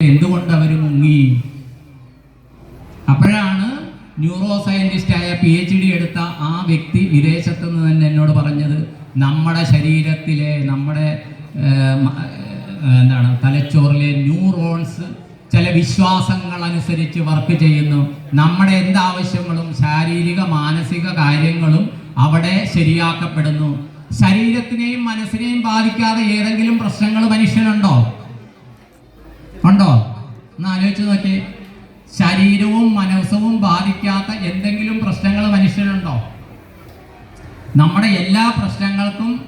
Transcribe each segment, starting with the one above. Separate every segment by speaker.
Speaker 1: എന്തുകൊണ്ട് അവർ മുങ്ങി? അപ്പോഴാണ് ന്യൂറോ സയന്റിസ്റ്റായ പി എച്ച് ഡി എടുത്ത ആ വ്യക്തി വിദേശത്ത് നിന്ന് തന്നെ എന്നോട് പറഞ്ഞത് നമ്മുടെ ശരീരത്തിലെ നമ്മുടെ എന്താണ് തലച്ചോറിലെ ന്യൂറോൺസ് ചില വിശ്വാസങ്ങൾ അനുസരിച്ച് വർക്ക് ചെയ്യുന്നു. നമ്മുടെ എന്താവശ്യങ്ങളും ശാരീരിക മാനസിക കാര്യങ്ങളും അവിടെ ശരിയാക്കപ്പെടുന്നു. ശരീരത്തിനെയും മനസ്സിനെയും ബാധിക്കാതെ ഏതെങ്കിലും പ്രശ്നങ്ങൾ മനുഷ്യനുണ്ടോ? ഉണ്ടോ? ഒന്ന് ആലോചിച്ച് നോക്കി. ശരീരവും മനസ്സവും ബാധിക്കാത്ത എന്തെങ്കിലും പ്രശ്നങ്ങൾ മനുഷ്യനുണ്ടോ? നമ്മുടെ എല്ലാ പ്രശ്നങ്ങൾക്കും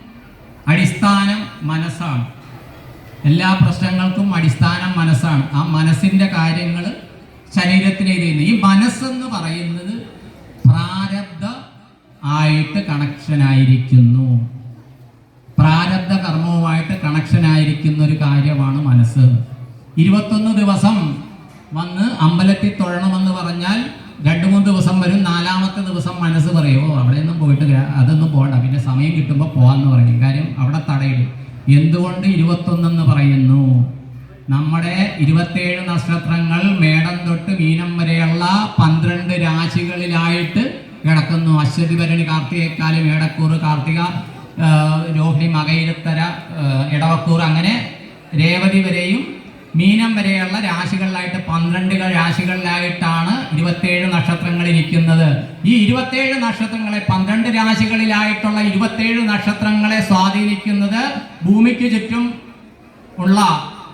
Speaker 1: അടിസ്ഥാനം മനസ്സാണ്. എല്ലാ പ്രശ്നങ്ങൾക്കും അടിസ്ഥാനം മനസ്സാണ്. ആ മനസ്സിന്റെ കാര്യങ്ങൾ ശരീരത്തിലേക്ക് ചെയ്യുന്നത് ഈ മനസ്സെന്ന് പറയുന്നത് പ്രാരബ്ധ ആയിട്ട് കണക്ഷൻ ആയിരിക്കുന്നു. പ്രാരബ്ധ കർമ്മവുമായിട്ട് കണക്ഷൻ ആയിരിക്കുന്ന ഒരു കാര്യമാണ് മനസ്സ്. ഇരുപത്തൊന്ന് ദിവസം വന്ന് അമ്പലത്തിൽ തൊഴണമെന്ന് പറഞ്ഞാൽ രണ്ട് മൂന്ന് ദിവസം വരും. നാലാമത്തെ ദിവസം മനസ്സ് പറയുമോ അവിടെയൊന്നും പോയിട്ട് അതൊന്നും പോകണ്ട പിന്നെ സമയം കിട്ടുമ്പോൾ പോകാമെന്ന് പറയും. കാര്യം അവിടെ തടയിടും എന്തുകൊണ്ട് ഇരുപത്തൊന്നെന്ന് പറയുന്നു? നമ്മുടെ ഇരുപത്തേഴ് നക്ഷത്രങ്ങൾ മേടം തൊട്ട് മീനം വരെയുള്ള പന്ത്രണ്ട് രാശികളിലായിട്ട് കിടക്കുന്നു. അശ്വതി ഭരണി കാർത്തികക്കാൽ മേടക്കൂർ കാർത്തിക രോഹിണി മകയിരുത്തര ഇടവക്കൂർ അങ്ങനെ രേവതി വരെയും മീനം വരെയുള്ള രാശികളിലായിട്ട് പന്ത്രണ്ട് രാശികളിലായിട്ടാണ് ഇരുപത്തേഴ് നക്ഷത്രങ്ങൾ ഇരിക്കുന്നത്. ഈ ഇരുപത്തേഴ് നക്ഷത്രങ്ങളെ പന്ത്രണ്ട് രാശികളിലായിട്ടുള്ള ഇരുപത്തേഴ് നക്ഷത്രങ്ങളെ സ്വാധീനിക്കുന്നത് ഭൂമിക്ക് ചുറ്റും ഉള്ള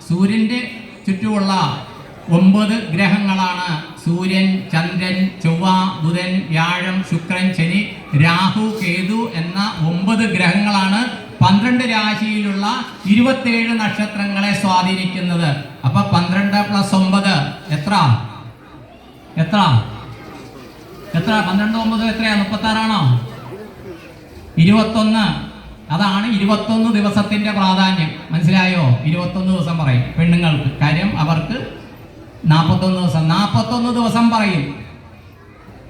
Speaker 1: സൂര്യന്റെ ചുറ്റുമുള്ള ഒമ്പത് ഗ്രഹങ്ങളാണ്. സൂര്യൻ ചന്ദ്രൻ ചൊവ്വ ബുധൻ വ്യാഴം ശുക്രൻ ശനി രാഹു കേതു എന്ന ഒമ്പത് ഗ്രഹങ്ങളാണ് പന്ത്രണ്ട് രാശിയിലുള്ള ഇരുപത്തേഴ് നക്ഷത്രങ്ങളെ സ്വാധീനിക്കുന്നത്. അപ്പൊ പന്ത്രണ്ട് പ്ലസ് ഒമ്പത് എത്ര? എത്ര? എത്ര? പന്ത്രണ്ട് ഒമ്പത് എത്രയാ? മുപ്പത്തി ആറാണോ ഇരുപത്തൊന്ന്. അതാണ് ഇരുപത്തൊന്ന് ദിവസത്തിന്റെ പ്രാധാന്യം. മനസ്സിലായോ? ഇരുപത്തൊന്ന് ദിവസം പറയും പെണ്ണുങ്ങൾക്ക്. കാര്യം അവർക്ക് നാൽപ്പത്തൊന്ന് ദിവസം നാൽപ്പത്തൊന്ന് ദിവസം പറയും.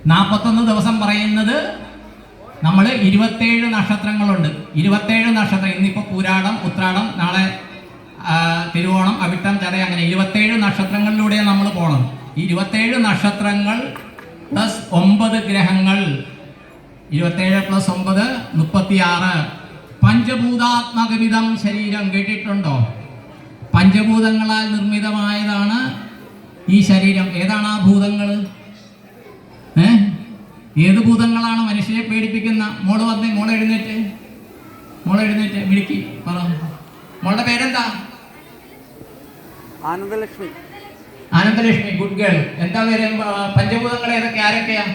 Speaker 1: നാൽപ്പത്തൊന്ന് ദിവസം പറയുന്നത് നമ്മൾ ഇരുപത്തേഴ് നക്ഷത്രങ്ങളുണ്ട്. ഇരുപത്തേഴ് നക്ഷത്രം. ഇന്നിപ്പോൾ പൂരാടം ഉത്രാടം നാളെ തിരുവോണം അവിട്ടം ചതയ അങ്ങനെ ഇരുപത്തേഴ് നക്ഷത്രങ്ങളിലൂടെ നമ്മൾ പോകണം ഇരുപത്തേഴ് നക്ഷത്രങ്ങൾ പ്ലസ് ഒമ്പത് ഗ്രഹങ്ങൾ. ഇരുപത്തേഴ് പ്ലസ് ഒമ്പത് മുപ്പത്തിയാറ്. പഞ്ചഭൂതാത്മകമിതം ശരീരം കേട്ടിട്ടുണ്ടോ? പഞ്ചഭൂതങ്ങളാൽ നിർമ്മിതമായതാണ് ഈ ശരീരം. ഏതാണ് ആ ഭൂതങ്ങൾ ഏ? ഏത് ഭൂതങ്ങളാണ് മനുഷ്യനെ പേടിപ്പിക്കുന്ന? മോൾ വന്നേ മോളെ എഴുന്നേറ്റ്. മോളെ എഴുന്നേറ്റ്. വിളിക്ക് പറ. മോളുടെ പേരെന്താ?
Speaker 2: ആനന്ദലക്ഷ്മി.
Speaker 1: ആനന്ദലക്ഷ്മി ഗുഡ് ഗേൾ എന്താ പേര്? പഞ്ചഭൂതങ്ങൾ ഏതൊക്കെ? ആരൊക്കെയാ?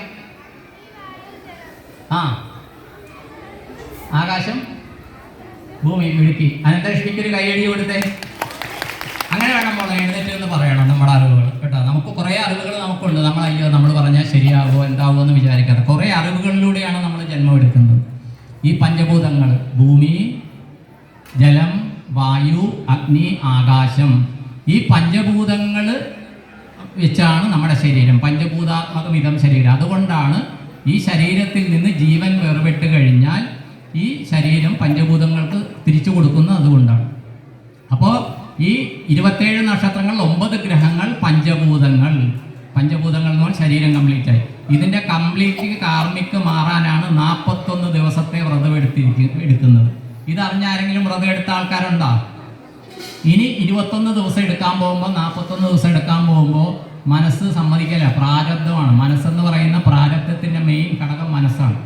Speaker 1: ആ. ആകാശം ഭൂമി മിടുക്കി. അനന്തലക്ഷ്മിക്ക് ഒരു കൈയടി കൊടുത്തേ. അങ്ങനെ വേണം മോളെ എഴുന്നേറ്റ് എന്ന് പറയണം നമ്മുടെ നമുക്ക് കുറേ അറിവുകൾ നമുക്കുണ്ട്. നമ്മൾ അയ്യോ നമ്മൾ പറഞ്ഞാൽ ശരിയാവോ എന്താവോ എന്ന് വിചാരിക്കാതെ കുറേ അറിവുകളിലൂടെയാണ് നമ്മൾ ജന്മമെടുക്കുന്നത് ഈ പഞ്ചഭൂതങ്ങൾ ഭൂമി ജലം വായു അഗ്നി ആകാശം ഈ പഞ്ചഭൂതങ്ങൾ വെച്ചാണ് നമ്മുടെ ശരീരം. പഞ്ചഭൂതാത്മകം ഇതം ശരീരം. അതുകൊണ്ടാണ് ഈ ശരീരത്തിൽ നിന്ന് ജീവൻ വേർപെട്ട് കഴിഞ്ഞാൽ ഈ ശരീരം പഞ്ചഭൂതങ്ങൾക്ക് തിരിച്ചു കൊടുക്കുന്നത് അതുകൊണ്ടാണ്. അപ്പോൾ ഈ ഇരുപത്തേഴ് നക്ഷത്രങ്ങൾ ഒമ്പത് ഗ്രഹങ്ങൾ പഞ്ചഭൂതങ്ങൾ പഞ്ചഭൂതങ്ങൾ എന്ന് പറഞ്ഞാൽ ശരീരം കംപ്ലീറ്റ് ആയി. ഇതിന്റെ കംപ്ലീറ്റ് കാർമിക്ക് മാറാനാണ് നാൽപ്പത്തൊന്ന് ദിവസത്തെ വ്രതം എടുത്തിരിക്ക എടുക്കുന്നത്. ഇതറിഞ്ഞ ആരെങ്കിലും വ്രതം എടുത്ത ആൾക്കാരുണ്ടോ? ഇനി ഇരുപത്തൊന്ന് ദിവസം എടുക്കാൻ പോകുമ്പോൾ നാൽപ്പത്തൊന്ന് ദിവസം എടുക്കാൻ പോകുമ്പോൾ മനസ്സ് സമ്മതിക്കല പ്രാരബ്ധമാണ്. മനസ്സെന്ന് പറയുന്ന പ്രാരബ്ധത്തിന്റെ മെയിൻ ഘടകം മനസ്സാണ്.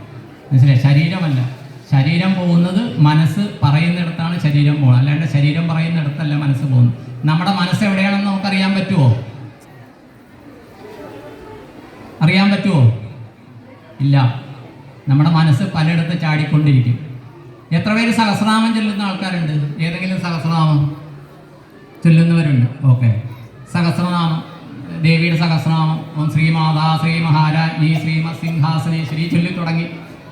Speaker 1: മനസ്സിലായി? ശരീരമല്ല. ശരീരം പോകുന്നത് മനസ്സ് പറയുന്നിടത്താണ് ശരീരം പോകുന്നത്. അല്ലാണ്ട് ശരീരം പറയുന്നിടത്തല്ല മനസ്സ് പോകുന്നത്. നമ്മുടെ മനസ്സ് എവിടെയാണെന്ന് നമുക്കറിയാൻ പറ്റുമോ അറിയാൻ പറ്റുമോ ഇല്ല. നമ്മുടെ മനസ്സ് പലയിടത്ത് ചാടിക്കൊണ്ടിരിക്കും. എത്ര പേര് സഹസ്രനാമം ചൊല്ലുന്ന ആൾക്കാരുണ്ട്? ഏതെങ്കിലും സഹസ്രനാമം ചൊല്ലുന്നവരുണ്ട്? ഓക്കെ സഹസ്രനാമം ദേവിയുടെ സഹസ്രനാമം ഓം ശ്രീമാതാ ശ്രീ മഹാരാജ്ഞി ശ്രീമ ശ്രീ ചൊല്ലി തുടങ്ങി.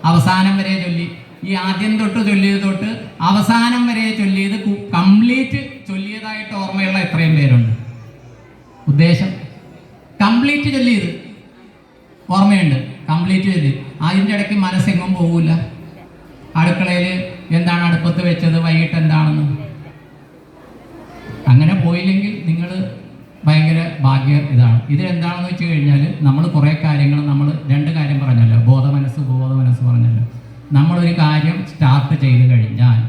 Speaker 1: അവസാനം വരെ ചൊല്ലി. ഈ ആദ്യം തൊട്ട് ചൊല്ലിയത് തൊട്ട് അവസാനം വരെ ചൊല്ലിയത് കംപ്ലീറ്റ് ചൊല്ലിയതായിട്ട് ഓർമ്മയുള്ള എത്രയും പേരുണ്ട്. ഉദ്ദേശം? കംപ്ലീറ്റ് ചൊല്ലിയത് ഓർമ്മയുണ്ട്. കംപ്ലീറ്റ് ചെയ്ത്. അതിന്റെ ഇടയ്ക്ക് മനസ്സെങ്ങും പോകില്ല അടുക്കളയിൽ എന്താണ് അടുപ്പത്ത് വെച്ചത് വൈകിട്ട് എന്താണെന്ന്. അങ്ങനെ പോയില്ലെങ്കിൽ നിങ്ങൾ ഭയങ്കര ഭാഗ്യ ഇതാണ്. ഇത് എന്താണെന്ന് വെച്ച് കഴിഞ്ഞാൽ നമ്മൾ കുറേ കാര്യങ്ങൾ നമ്മൾ രണ്ട് കാര്യം പറഞ്ഞല്ലോ. ബോധ മനസ്സ് ബോധ മനസ്സ് പറഞ്ഞല്ലോ. നമ്മളൊരു കാര്യം സ്റ്റാർട്ട് ചെയ്ത് കഴിഞ്ഞാൽ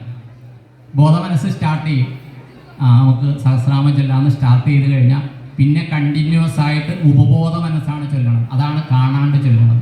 Speaker 1: ബോധ മനസ്സ് സ്റ്റാർട്ട് ചെയ്യും. ആ നമുക്ക് സഹസ്രാമം ചൊല്ലാന്ന് സ്റ്റാർട്ട് ചെയ്ത് കഴിഞ്ഞാൽ പിന്നെ കണ്ടിന്യൂസ് ആയിട്ട് ഉപബോധ മനസ്സാണ് ചൊല്ലണം. അതാണ് കാണാണ്ട് ചൊല്ലണം.